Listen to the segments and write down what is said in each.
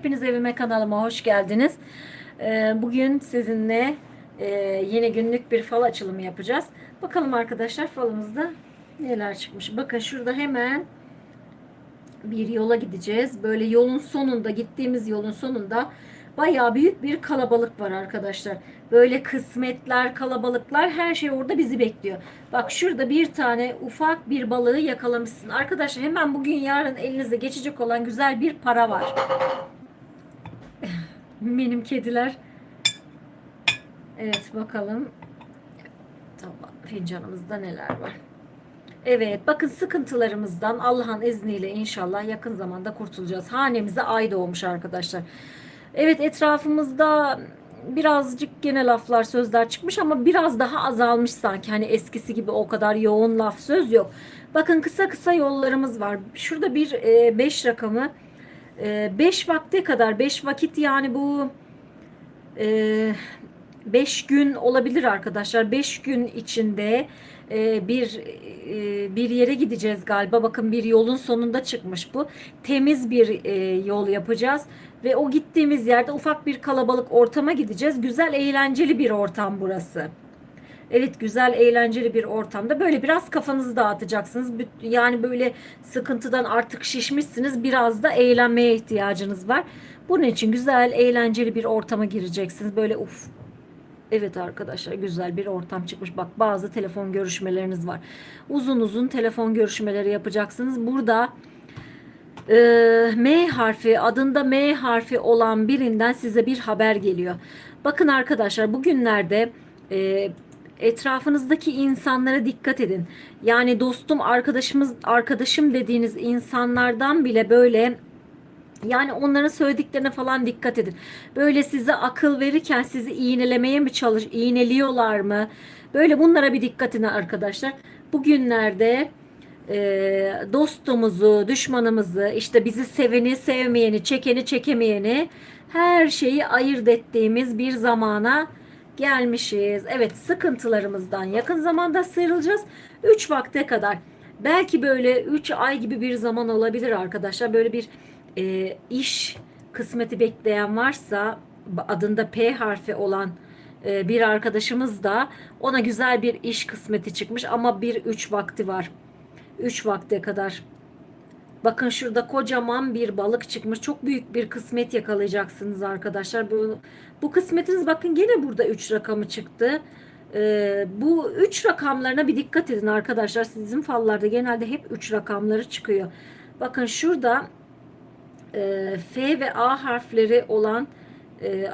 Hepiniz evime kanalıma hoş geldiniz. Ee, Bugün sizinle e, yine günlük bir fal açılımı yapacağız. Bakalım arkadaşlar falımızda neler çıkmış. Bakın şurada hemen bir yola gideceğiz. Böyle yolun sonunda gittiğimiz yolun sonunda bayağı büyük bir kalabalık var arkadaşlar. Böyle kısmetler, kalabalıklar her şey orada bizi bekliyor. Bak şurada bir tane ufak bir balığı yakalamışsın. Arkadaşlar hemen bugün yarın elinize geçecek olan güzel bir para var. Benim kediler. Evet bakalım. Tamam fincanımızda neler var. Evet bakın sıkıntılarımızdan Allah'ın izniyle inşallah yakın zamanda kurtulacağız. Hanemize ay doğmuş arkadaşlar. Evet etrafımızda birazcık gene laflar sözler çıkmış ama biraz daha azalmış sanki. Hani eskisi gibi o kadar yoğun laf söz yok. Bakın kısa kısa yollarımız var. Şurada bir 5 rakamı 5 vakte kadar 5 vakit yani bu 5 gün olabilir arkadaşlar. 5 gün içinde e, bir e, bir yere gideceğiz galiba. Bakın bir yolun sonunda çıkmış bu. Temiz bir e, yol yapacağız ve o gittiğimiz yerde ufak bir kalabalık ortama gideceğiz. Güzel, eğlenceli bir ortam burası. Evet güzel eğlenceli bir ortamda böyle biraz kafanızı dağıtacaksınız. Yani böyle sıkıntıdan artık şişmişsiniz. Biraz da eğlenmeye ihtiyacınız var. Bunun için güzel eğlenceli bir ortama gireceksiniz. Böyle uf Evet arkadaşlar güzel bir ortam çıkmış. Bak bazı telefon görüşmeleriniz var. Uzun uzun telefon görüşmeleri yapacaksınız. Burada e, M harfi adında M harfi olan birinden size bir haber geliyor. Bakın arkadaşlar bugünlerde e, etrafınızdaki insanlara dikkat edin. Yani dostum, arkadaşımız, arkadaşım dediğiniz insanlardan bile böyle yani onların söylediklerine falan dikkat edin. Böyle size akıl verirken sizi iğnelemeye mi çalış, iğneliyorlar mı? Böyle bunlara bir dikkat edin arkadaşlar. Bugünlerde e, dostumuzu, düşmanımızı, işte bizi seveni, sevmeyeni, çekeni, çekemeyeni her şeyi ayırt ettiğimiz bir zamana gelmişiz. Evet sıkıntılarımızdan yakın zamanda sıyrılacağız. 3 vakte kadar. Belki böyle 3 ay gibi bir zaman olabilir arkadaşlar. Böyle bir e, iş kısmeti bekleyen varsa adında P harfi olan e, bir arkadaşımız da ona güzel bir iş kısmeti çıkmış ama bir 3 vakti var. 3 vakte kadar. Bakın şurada kocaman bir balık çıkmış. Çok büyük bir kısmet yakalayacaksınız arkadaşlar. Bu, bu kısmetiniz bakın gene burada 3 rakamı çıktı. Ee, bu 3 rakamlarına bir dikkat edin arkadaşlar. Sizin fallarda genelde hep 3 rakamları çıkıyor. Bakın şurada e, F ve A harfleri olan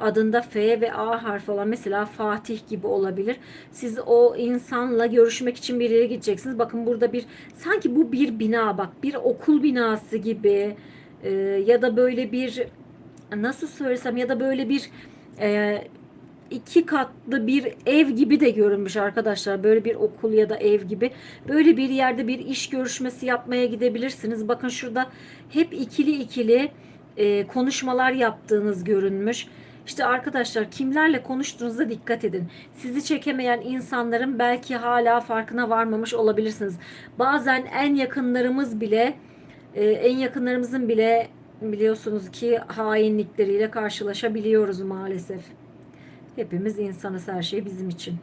adında F ve A harfi olan mesela Fatih gibi olabilir. Siz o insanla görüşmek için bir yere gideceksiniz. Bakın burada bir sanki bu bir bina bak bir okul binası gibi e, ya da böyle bir nasıl söylesem ya da böyle bir e, iki katlı bir ev gibi de görünmüş arkadaşlar. Böyle bir okul ya da ev gibi. Böyle bir yerde bir iş görüşmesi yapmaya gidebilirsiniz. Bakın şurada hep ikili ikili e, konuşmalar yaptığınız görünmüş. İşte arkadaşlar kimlerle konuştuğunuzda dikkat edin. Sizi çekemeyen insanların belki hala farkına varmamış olabilirsiniz. Bazen en yakınlarımız bile e, en yakınlarımızın bile biliyorsunuz ki hainlikleriyle karşılaşabiliyoruz maalesef. Hepimiz insanız her şey bizim için.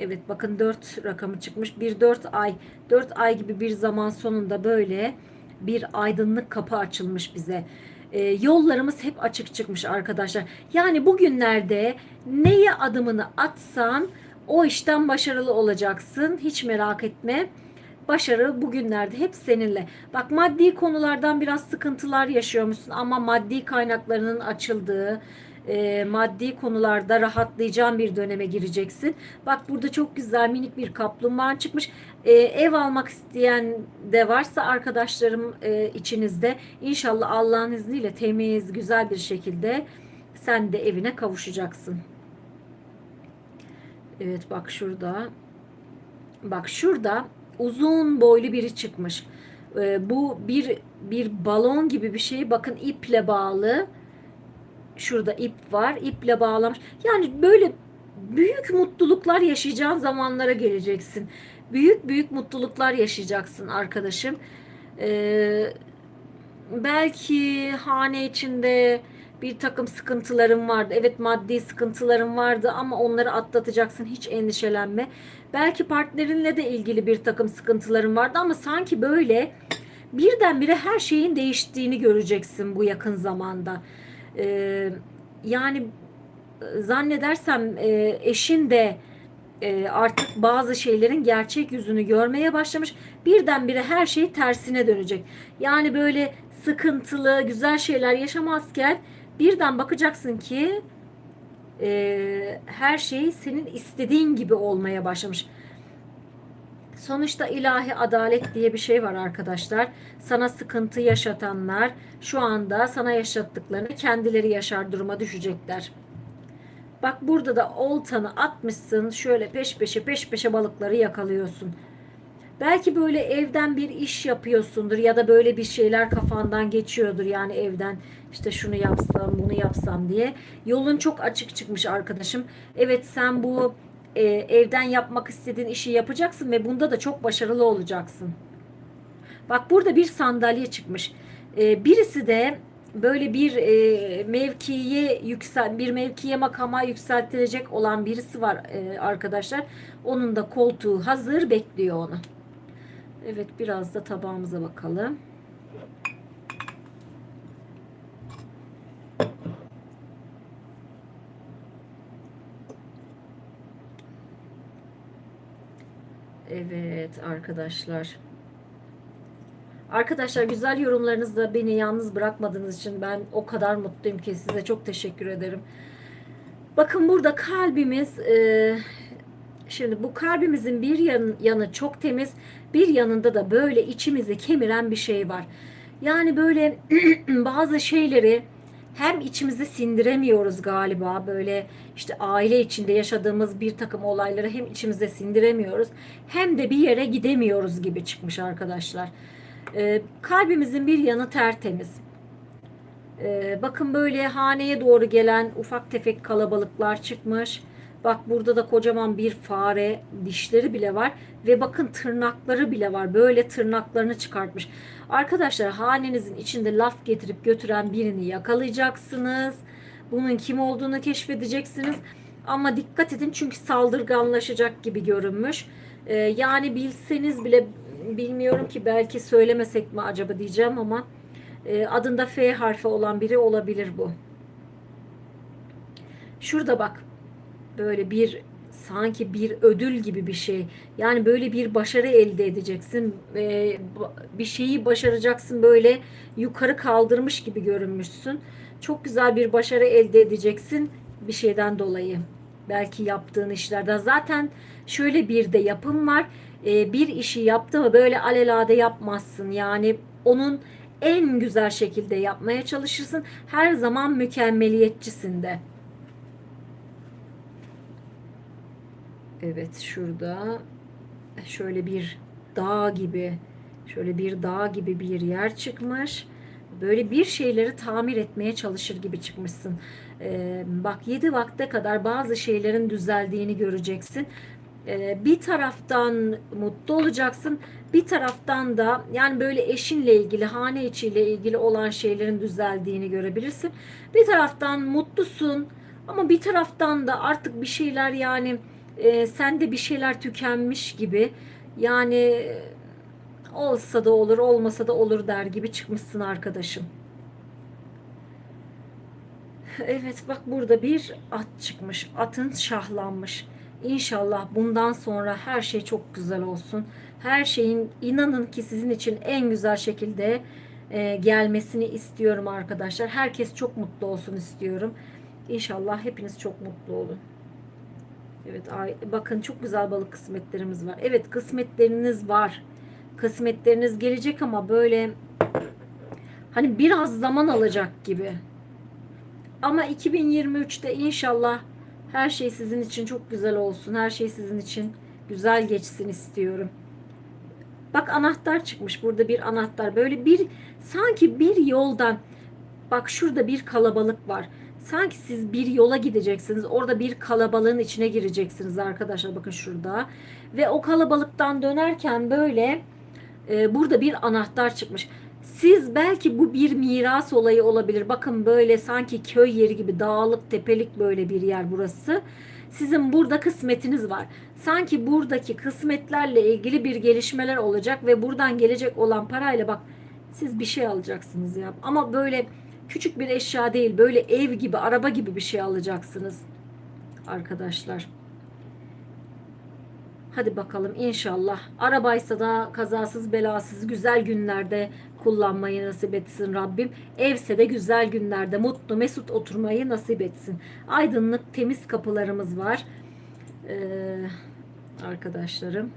Evet bakın 4 rakamı çıkmış. Bir 4 ay, 4 ay gibi bir zaman sonunda böyle bir aydınlık kapı açılmış bize. Ee, yollarımız hep açık çıkmış arkadaşlar. Yani bugünlerde neye adımını atsan o işten başarılı olacaksın. Hiç merak etme. Başarı bugünlerde hep seninle. Bak maddi konulardan biraz sıkıntılar yaşıyormuşsun ama maddi kaynaklarının açıldığı, e, maddi konularda rahatlayacağın bir döneme gireceksin. Bak burada çok güzel minik bir kaplumbağa çıkmış. E, ev almak isteyen de varsa arkadaşlarım e, içinizde inşallah Allah'ın izniyle temiz, güzel bir şekilde sen de evine kavuşacaksın. Evet bak şurada. Bak şurada uzun boylu biri çıkmış. E, bu bir bir balon gibi bir şey. Bakın iple bağlı şurada ip var. iple bağlamış. Yani böyle büyük mutluluklar yaşayacağın zamanlara geleceksin. Büyük büyük mutluluklar yaşayacaksın arkadaşım. Ee, belki hane içinde bir takım sıkıntıların vardı. Evet maddi sıkıntıların vardı ama onları atlatacaksın. Hiç endişelenme. Belki partnerinle de ilgili bir takım sıkıntıların vardı ama sanki böyle birdenbire her şeyin değiştiğini göreceksin bu yakın zamanda. Ee, yani e, zannedersem e, eşin de e, artık bazı şeylerin gerçek yüzünü görmeye başlamış. Birdenbire her şey tersine dönecek. Yani böyle sıkıntılı, güzel şeyler yaşamazken birden bakacaksın ki e, her şey senin istediğin gibi olmaya başlamış. Sonuçta ilahi adalet diye bir şey var arkadaşlar. Sana sıkıntı yaşatanlar şu anda sana yaşattıklarını kendileri yaşar duruma düşecekler. Bak burada da oltanı atmışsın. Şöyle peş peşe peş peşe balıkları yakalıyorsun. Belki böyle evden bir iş yapıyorsundur ya da böyle bir şeyler kafandan geçiyordur yani evden işte şunu yapsam bunu yapsam diye. Yolun çok açık çıkmış arkadaşım. Evet sen bu e, evden yapmak istediğin işi yapacaksın ve bunda da çok başarılı olacaksın. Bak burada bir sandalye çıkmış. E, birisi de böyle bir e, mevkiye yüksel bir mevkiye makama yükseltilecek olan birisi var e, arkadaşlar. Onun da koltuğu hazır bekliyor onu. Evet biraz da tabağımıza bakalım. Evet arkadaşlar. Arkadaşlar güzel yorumlarınızla beni yalnız bırakmadığınız için ben o kadar mutluyum ki size çok teşekkür ederim. Bakın burada kalbimiz e, şimdi bu kalbimizin bir yan, yanı çok temiz bir yanında da böyle içimizi kemiren bir şey var. Yani böyle bazı şeyleri hem içimizi sindiremiyoruz galiba böyle işte aile içinde yaşadığımız bir takım olayları hem içimize sindiremiyoruz hem de bir yere gidemiyoruz gibi çıkmış arkadaşlar. Ee, kalbimizin bir yanı tertemiz. Ee, bakın böyle haneye doğru gelen ufak tefek kalabalıklar çıkmış. Bak burada da kocaman bir fare dişleri bile var ve bakın tırnakları bile var. Böyle tırnaklarını çıkartmış. Arkadaşlar hanenizin içinde laf getirip götüren birini yakalayacaksınız. Bunun kim olduğunu keşfedeceksiniz. Ama dikkat edin çünkü saldırganlaşacak gibi görünmüş. Ee, yani bilseniz bile bilmiyorum ki belki söylemesek mi acaba diyeceğim ama e, adında F harfi olan biri olabilir bu. Şurada bak böyle bir sanki bir ödül gibi bir şey. Yani böyle bir başarı elde edeceksin. Ee, bir şeyi başaracaksın böyle yukarı kaldırmış gibi görünmüşsün. Çok güzel bir başarı elde edeceksin bir şeyden dolayı. Belki yaptığın işlerden. Zaten şöyle bir de yapım var. Ee, bir işi yaptı mı böyle alelade yapmazsın. Yani onun en güzel şekilde yapmaya çalışırsın. Her zaman mükemmeliyetçisin de. Evet şurada şöyle bir dağ gibi şöyle bir dağ gibi bir yer çıkmış. Böyle bir şeyleri tamir etmeye çalışır gibi çıkmışsın. Ee, bak 7 vakte kadar bazı şeylerin düzeldiğini göreceksin. Ee, bir taraftan mutlu olacaksın. Bir taraftan da yani böyle eşinle ilgili, hane içiyle ilgili olan şeylerin düzeldiğini görebilirsin. Bir taraftan mutlusun ama bir taraftan da artık bir şeyler yani e, sende bir şeyler tükenmiş gibi yani olsa da olur olmasa da olur der gibi çıkmışsın arkadaşım. Evet bak burada bir at çıkmış. Atın şahlanmış. İnşallah bundan sonra her şey çok güzel olsun. Her şeyin inanın ki sizin için en güzel şekilde e, gelmesini istiyorum arkadaşlar. Herkes çok mutlu olsun istiyorum. İnşallah hepiniz çok mutlu olun. Evet ay, bakın çok güzel balık kısmetlerimiz var. Evet kısmetleriniz var. Kısmetleriniz gelecek ama böyle hani biraz zaman alacak gibi. Ama 2023'te inşallah her şey sizin için çok güzel olsun. Her şey sizin için güzel geçsin istiyorum. Bak anahtar çıkmış. Burada bir anahtar. Böyle bir sanki bir yoldan bak şurada bir kalabalık var. Sanki siz bir yola gideceksiniz. Orada bir kalabalığın içine gireceksiniz arkadaşlar. Bakın şurada. Ve o kalabalıktan dönerken böyle e, burada bir anahtar çıkmış. Siz belki bu bir miras olayı olabilir. Bakın böyle sanki köy yeri gibi dağlık tepelik böyle bir yer burası. Sizin burada kısmetiniz var. Sanki buradaki kısmetlerle ilgili bir gelişmeler olacak ve buradan gelecek olan parayla bak siz bir şey alacaksınız ya. Ama böyle küçük bir eşya değil, böyle ev gibi, araba gibi bir şey alacaksınız arkadaşlar. Hadi bakalım inşallah. Arabaysa da kazasız belasız güzel günlerde kullanmayı nasip etsin Rabbim. Evse de güzel günlerde mutlu mesut oturmayı nasip etsin. Aydınlık temiz kapılarımız var. Ee, arkadaşlarım.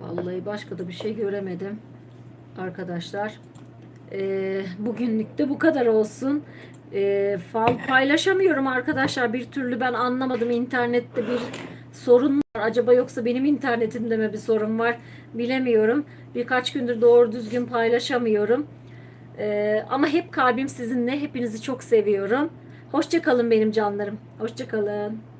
Vallahi başka da bir şey göremedim. Arkadaşlar. Ee, bugünlük de bu kadar olsun. Ee, fal paylaşamıyorum arkadaşlar. Bir türlü ben anlamadım. İnternette bir sorun var. Acaba yoksa benim internetimde mi bir sorun var? Bilemiyorum. Birkaç gündür doğru düzgün paylaşamıyorum. Ee, ama hep kalbim sizinle. Hepinizi çok seviyorum. Hoşçakalın benim canlarım. Hoşçakalın.